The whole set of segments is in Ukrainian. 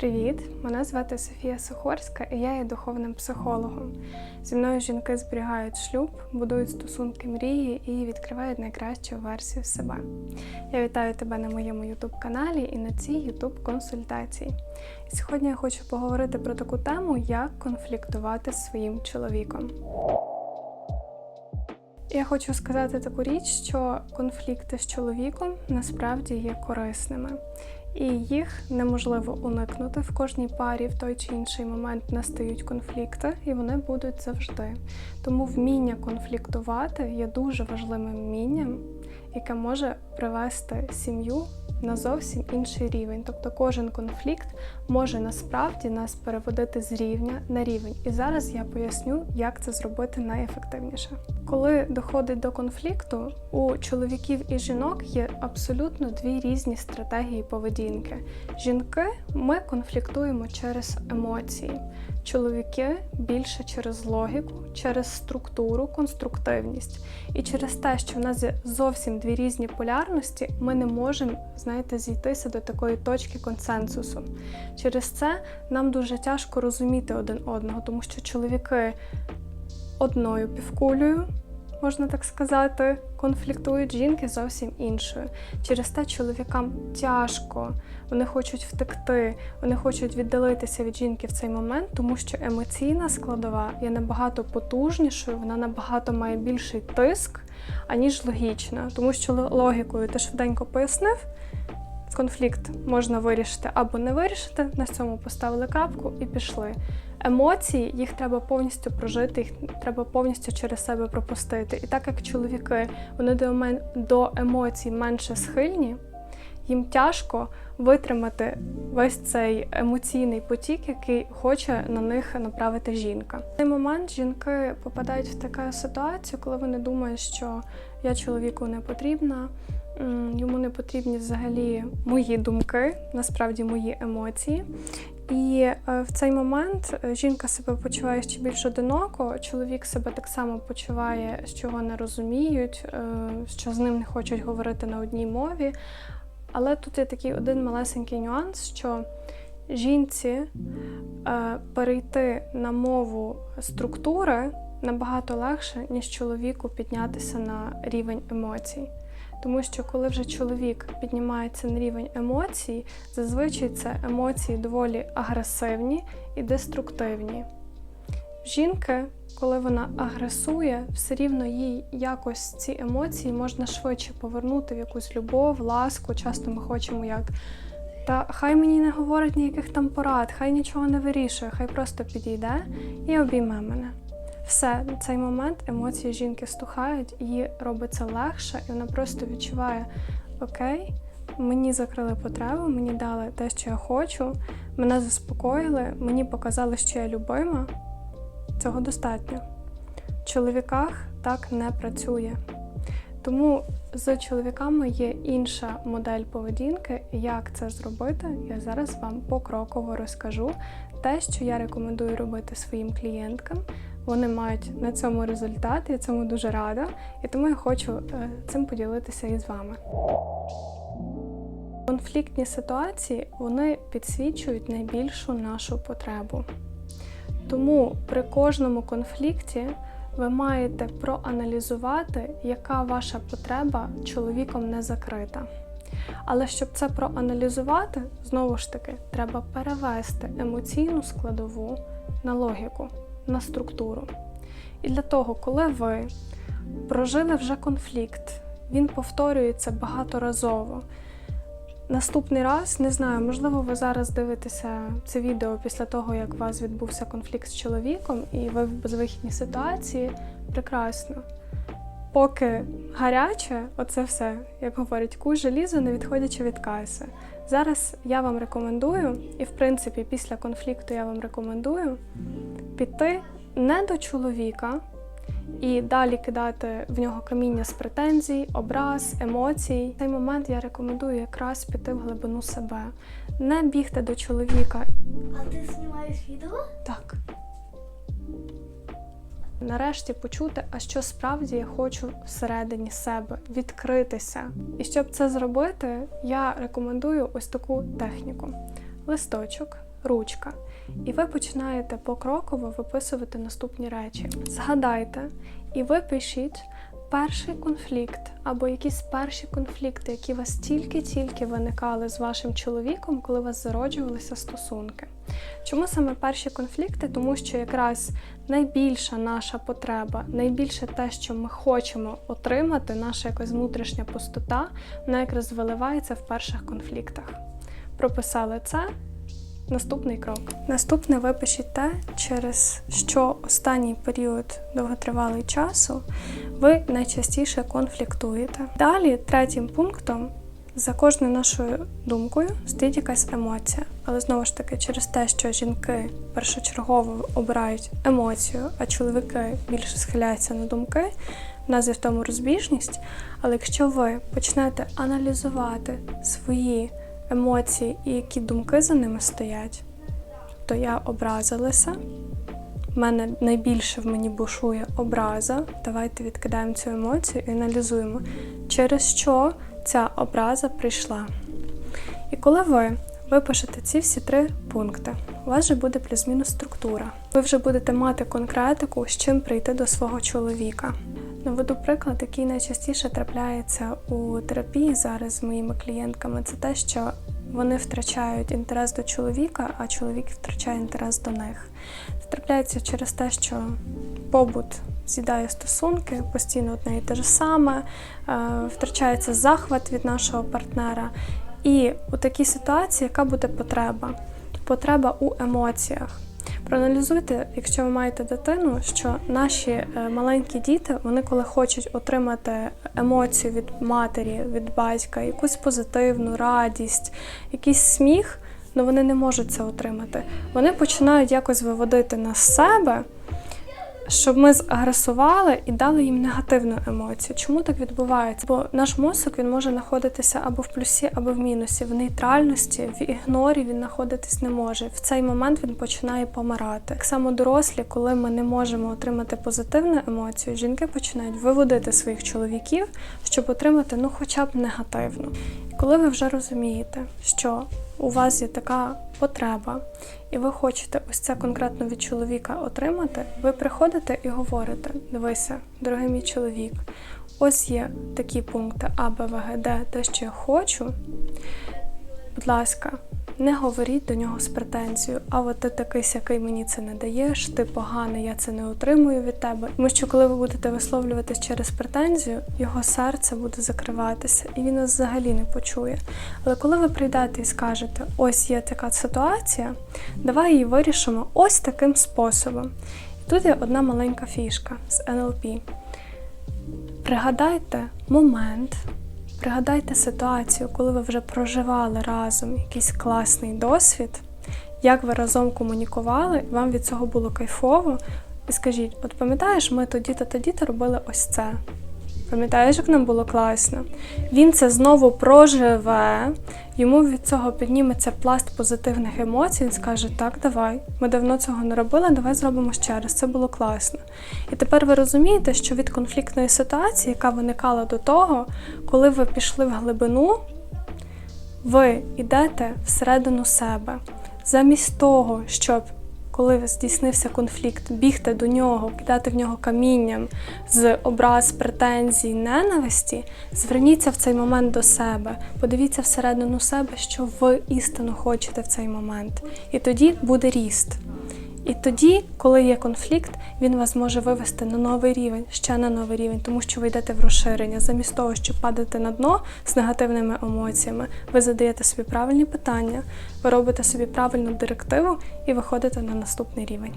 Привіт! Мене звати Софія Сухорська і я є духовним психологом. Зі мною жінки зберігають шлюб, будують стосунки мрії і відкривають найкращу версію себе. Я вітаю тебе на моєму youtube каналі і на цій youtube консультації. І сьогодні я хочу поговорити про таку тему, як конфліктувати з своїм чоловіком. Я хочу сказати таку річ, що конфлікти з чоловіком насправді є корисними, і їх неможливо уникнути. В кожній парі в той чи інший момент настають конфлікти, і вони будуть завжди. Тому вміння конфліктувати є дуже важливим вмінням, яке може привести сім'ю на зовсім інший рівень. Тобто кожен конфлікт може насправді нас переводити з рівня на рівень. І зараз я поясню, як це зробити найефективніше. Коли доходить до конфлікту, у чоловіків і жінок є абсолютно дві різні стратегії поведінки. Жінки ми конфліктуємо через емоції. Чоловіки більше через логіку, через структуру, конструктивність. І через те, що в нас є зовсім дві різні полярності, ми не можемо, знаєте, зійтися до такої точки консенсусу. Через це нам дуже тяжко розуміти один одного, тому що чоловіки одною півкулею, можна так сказати, конфліктують жінки зовсім іншою. Через те чоловікам тяжко, вони хочуть втекти, вони хочуть віддалитися від жінки в цей момент, тому що емоційна складова є набагато потужнішою, вона набагато має більший тиск, аніж логічна. Тому що логікою ти швиденько пояснив. Конфлікт можна вирішити або не вирішити. На цьому поставили крапку і пішли. Емоції їх треба повністю прожити, їх треба повністю через себе пропустити. І так як чоловіки вони до емоцій менше схильні, їм тяжко витримати весь цей емоційний потік, який хоче на них направити жінка. В цей момент жінки попадають в таку ситуацію, коли вони думають, що я чоловіку не потрібна. Йому не потрібні взагалі мої думки, насправді мої емоції. І е, в цей момент е, жінка себе почуває ще більш одиноко, чоловік себе так само почуває, що його не розуміють, е, що з ним не хочуть говорити на одній мові. Але тут є такий один малесенький нюанс, що жінці перейти на мову структури набагато легше, ніж чоловіку піднятися на рівень емоцій. Тому що коли вже чоловік піднімається на рівень емоцій, зазвичай це емоції доволі агресивні і деструктивні. Жінки, коли вона агресує, все рівно їй якось ці емоції можна швидше повернути в якусь любов, ласку. Часто ми хочемо як. Та хай мені не говорить ніяких там порад, хай нічого не вирішує, хай просто підійде і обійме мене. Все, на цей момент емоції жінки стухають, їй робиться легше, і вона просто відчуває: Окей, мені закрили потребу, мені дали те, що я хочу, мене заспокоїли, мені показали, що я любима. Цього достатньо. В чоловіках так не працює. Тому з чоловіками є інша модель поведінки. Як це зробити, я зараз вам покроково розкажу те, що я рекомендую робити своїм клієнткам. Вони мають на цьому результат, я цьому дуже рада, і тому я хочу е, цим поділитися із вами. Конфліктні ситуації вони підсвічують найбільшу нашу потребу. Тому при кожному конфлікті ви маєте проаналізувати, яка ваша потреба чоловіком не закрита. Але щоб це проаналізувати, знову ж таки, треба перевести емоційну складову на логіку на структуру. І для того, коли ви прожили вже конфлікт, він повторюється багаторазово. Наступний раз, не знаю, можливо, ви зараз дивитеся це відео після того, як у вас відбувся конфлікт з чоловіком, і ви в безвихідній ситуації. Прекрасно. Поки гаряче, оце все, як говорять, куш желізо, не відходячи від каси. Зараз я вам рекомендую, і в принципі, після конфлікту я вам рекомендую піти не до чоловіка і далі кидати в нього каміння з претензій, образ, емоцій. В цей момент я рекомендую якраз піти в глибину себе, не бігти до чоловіка. А ти знімаєш відео? Так. Нарешті почути, а що справді я хочу всередині себе відкритися. І щоб це зробити, я рекомендую ось таку техніку: листочок, ручка. І ви починаєте покроково виписувати наступні речі. Згадайте і випишіть перший конфлікт або якісь перші конфлікти, які у вас тільки-тільки виникали з вашим чоловіком, коли у вас зароджувалися стосунки. Чому саме перші конфлікти? Тому що якраз найбільша наша потреба, найбільше те, що ми хочемо отримати, наша якась внутрішня пустота, вона якраз виливається в перших конфліктах. Прописали це. Наступний крок. Наступне випишіть те, через що останній період довготривалий часу ви найчастіше конфліктуєте. Далі, третім пунктом, за кожною нашою думкою стоїть якась емоція. Але знову ж таки, через те, що жінки першочергово обирають емоцію, а чоловіки більше схиляються на думки, в нас є в тому розбіжність. Але якщо ви почнете аналізувати свої емоції і які думки за ними стоять, то я образилася. У мене найбільше в мені бушує образа. Давайте відкидаємо цю емоцію і аналізуємо, через що ця образа прийшла. І коли ви випишете ці всі три пункти, у вас вже буде плюс-мінус структура. Ви вже будете мати конкретику, з чим прийти до свого чоловіка. Наведу приклад, який найчастіше трапляється у терапії зараз з моїми клієнтками, це те, що вони втрачають інтерес до чоловіка, а чоловік втрачає інтерес до них. Це трапляється через те, що побут з'їдає стосунки, постійно одне і те ж саме, е, втрачається захват від нашого партнера. І у такій ситуації, яка буде потреба? Потреба у емоціях. Проаналізуйте, якщо ви маєте дитину, що наші е, маленькі діти, вони коли хочуть отримати емоцію від матері, від батька, якусь позитивну радість, якийсь сміх, але вони не можуть це отримати. Вони починають якось виводити на себе. Щоб ми загресували і дали їм негативну емоцію. Чому так відбувається? Бо наш мозок він може знаходитися або в плюсі, або в мінусі. В нейтральності, в ігнорі він знаходитись не може. В цей момент він починає помирати. Так само дорослі, коли ми не можемо отримати позитивну емоцію, жінки починають виводити своїх чоловіків, щоб отримати ну, хоча б негативну. Коли ви вже розумієте, що у вас є така потреба, і ви хочете ось це конкретно від чоловіка отримати, ви приходите і говорите: дивися, дорогий мій чоловік, ось є такі пункти А, Б, В, Г, Д, те, що я хочу. Будь ласка, не говоріть до нього з претензією, а от ти такий сякий мені це не даєш, ти поганий, я це не отримую від тебе. Тому що коли ви будете висловлюватись через претензію, його серце буде закриватися і він вас взагалі не почує. Але коли ви прийдете і скажете, ось є така ситуація, давай її вирішимо ось таким способом. І тут є одна маленька фішка з НЛП. Пригадайте момент, пригадайте ситуацію, коли ви вже проживали разом якийсь класний досвід, як ви разом комунікували, вам від цього було кайфово. І скажіть, от пам'ятаєш, ми тоді-то тоді-то робили ось це. Пам'ятаєш, як нам було класно? Він це знову проживе, йому від цього підніметься пласт позитивних емоцій. Він скаже: Так, давай, ми давно цього не робили, давай зробимо ще раз. Це було класно. І тепер ви розумієте, що від конфліктної ситуації, яка виникала до того, коли ви пішли в глибину, ви йдете всередину себе. Замість того, щоб коли здійснився конфлікт, бігти до нього, кидати в нього камінням з образ, претензій, ненависті, зверніться в цей момент до себе, подивіться всередину себе, що ви істинно хочете в цей момент. І тоді буде ріст. І тоді, коли є конфлікт, він вас може вивести на новий рівень, ще на новий рівень, тому що ви йдете в розширення. Замість того, щоб падати на дно з негативними емоціями, ви задаєте собі правильні питання, ви робите собі правильну директиву і виходите на наступний рівень.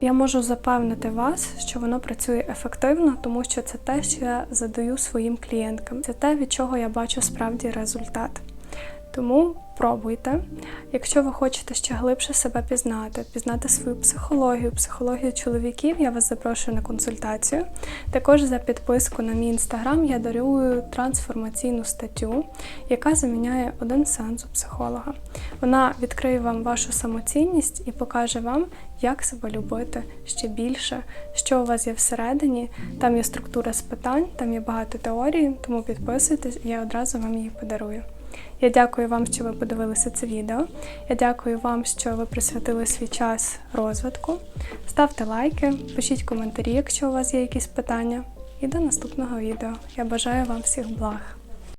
Я можу запевнити вас, що воно працює ефективно, тому що це те, що я задаю своїм клієнткам. Це те, від чого я бачу справді результат. Тому пробуйте. Якщо ви хочете ще глибше себе пізнати, пізнати свою психологію, психологію чоловіків, я вас запрошую на консультацію. Також за підписку на мій інстаграм я дарую трансформаційну статтю, яка заміняє один сеанс у психолога. Вона відкриє вам вашу самоцінність і покаже вам, як себе любити ще більше, що у вас є всередині. Там є структура з питань, там є багато теорій, тому підписуйтесь, і я одразу вам її подарую. Я дякую вам, що ви подивилися це відео. Я дякую вам, що ви присвятили свій час розвитку. Ставте лайки, пишіть коментарі, якщо у вас є якісь питання. І до наступного відео. Я бажаю вам всіх благ.